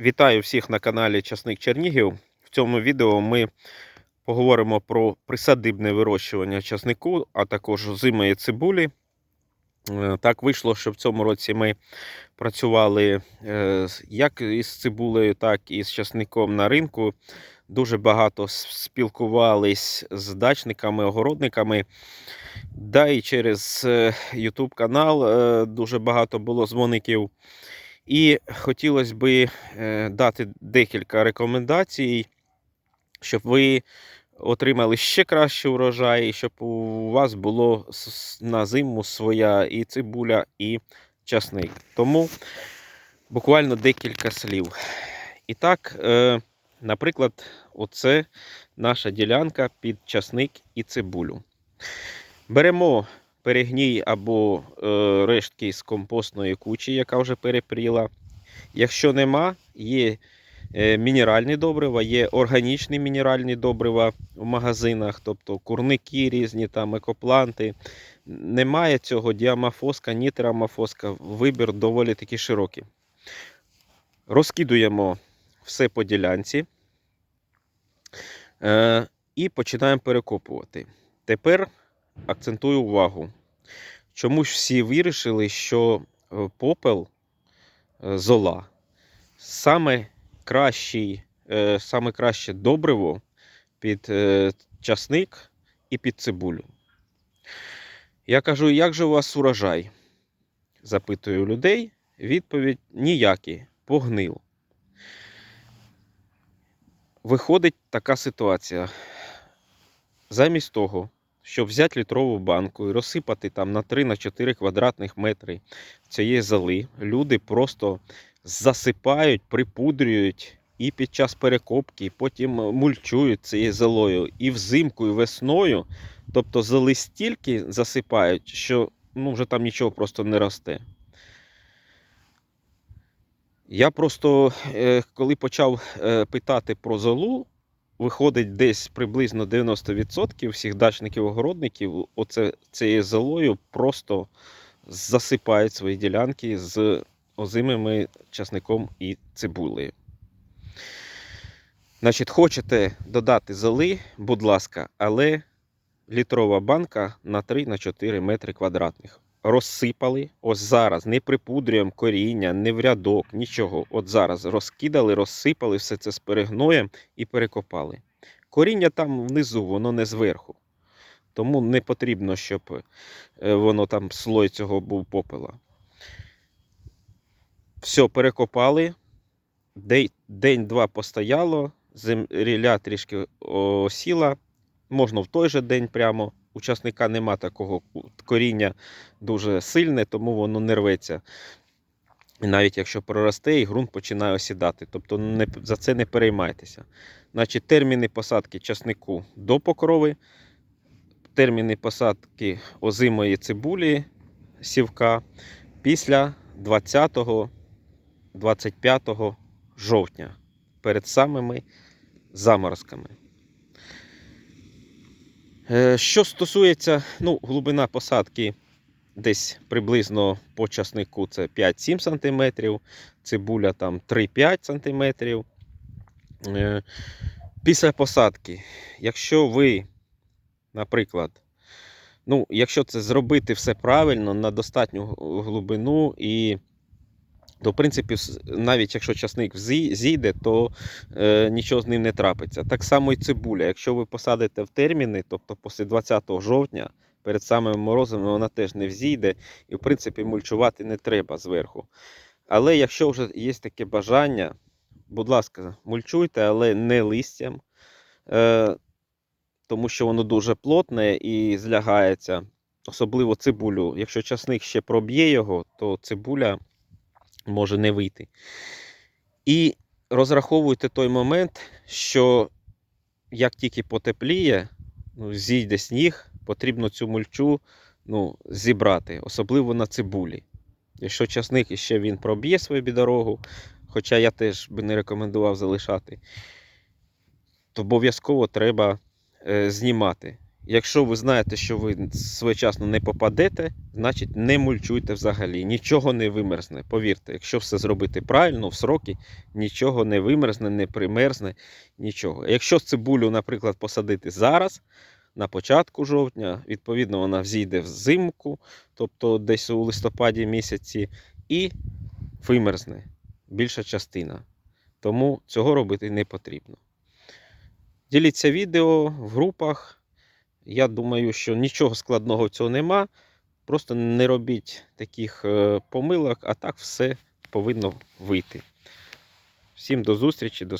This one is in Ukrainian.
Вітаю всіх на каналі Часник Чернігів. В цьому відео ми поговоримо про присадибне вирощування часнику, а також озимої цибулі. Е, Так вийшло, що в цьому році ми працювали е, як із цибулею, так і з часником на ринку. Дуже багато спілкувались з дачниками, огородниками. Да і через е, YouTube канал дуже багато було дзвоників. І хотілося би е, дати декілька рекомендацій, щоб ви отримали ще кращий урожай, щоб у вас було на зиму своя і цибуля, і часник. Тому буквально декілька слів. І так, е, наприклад, оце наша ділянка під часник і цибулю. Беремо перегній або е, рештки з компостної кучі, яка вже перепріла. Якщо нема, є е, мінеральні добрива, є органічні мінеральні добрива в магазинах, тобто курники різні, там, екопланти. Немає цього діамафоска, ні терамафоска. Вибір доволі таки широкий. Розкидуємо все по ділянці е, і починаємо перекопувати. Тепер акцентую увагу. Чомусь всі вирішили, що е, попел е, зола саме кращий, е, саме краще добриво під часник і під цибулю. Я кажу, як же у вас урожай? Запитую людей. Відповідь ніякий, погнив. Виходить така ситуація. Замість того, щоб взяти літрову банку і розсипати там на 3-4 квадратних метри цієї золи, люди просто засипають, припудрюють і під час перекопки, потім мульчують цією золою і взимку, і весною. Тобто золи стільки засипають, що ну, вже там нічого просто не росте. Я просто, е, коли почав е, питати про золу, виходить десь приблизно 90% всіх дачників-огородників оце, цією золою просто засипають свої ділянки з озимими часником і цибулею. Значить, хочете додати золи, будь ласка, але літрова банка на 3-4 метри квадратних. Розсипали, ось зараз, не припудрюємо коріння, не в рядок, нічого. От зараз розкидали, розсипали все це з перегноєм і перекопали. Коріння там внизу, воно не зверху. Тому не потрібно, щоб е, воно там слой цього був попела. Все, перекопали. День-два постояло, земля трішки осіла. Можна в той же день прямо. У часника нема такого коріння дуже сильне, тому воно не рветься. І навіть якщо проросте, і ґрунт починає осідати. Тобто не, за це не переймайтеся. Значить, терміни посадки часнику до покрови, терміни посадки озимої цибулі сівка після 20-25 жовтня перед самими заморозками. Е, Що стосується ну, глибина посадки десь приблизно по часнику це 5-7 см, цибуля там 3-5 см. Е, Після посадки, якщо ви, наприклад, ну, якщо це зробити все правильно на достатню глибину і то, в принципі, навіть якщо часник зійде, то е, нічого з ним не трапиться. Так само і цибуля. Якщо ви посадите в терміни, тобто після 20 жовтня, перед самими морозами, вона теж не взійде, і, в принципі, мульчувати не треба зверху. Але якщо вже є таке бажання, будь ласка, мульчуйте, але не листям, е, тому що воно дуже плотне і злягається. Особливо цибулю. Якщо часник ще проб'є його, то цибуля може не вийти. І розраховуйте той момент, що як тільки потепліє, ну, зійде сніг, потрібно цю мульчу ну, зібрати, особливо на цибулі. Якщо часник іще він проб'є свою дорогу, хоча я теж би не рекомендував залишати, то обов'язково треба е, знімати. Якщо ви знаєте, що ви своєчасно не попадете, значить не мульчуйте взагалі. Нічого не вимерзне. Повірте, якщо все зробити правильно, в сроки, нічого не вимерзне, не примерзне, нічого. Якщо цибулю, наприклад, посадити зараз, на початку жовтня, відповідно, вона взійде взимку, тобто десь у листопаді місяці, і вимерзне більша частина. Тому цього робити не потрібно. Діліться відео в групах. Я думаю, що нічого складного цього нема. Просто не робіть таких е, помилок, а так все повинно вийти. Всім до зустрічі, до,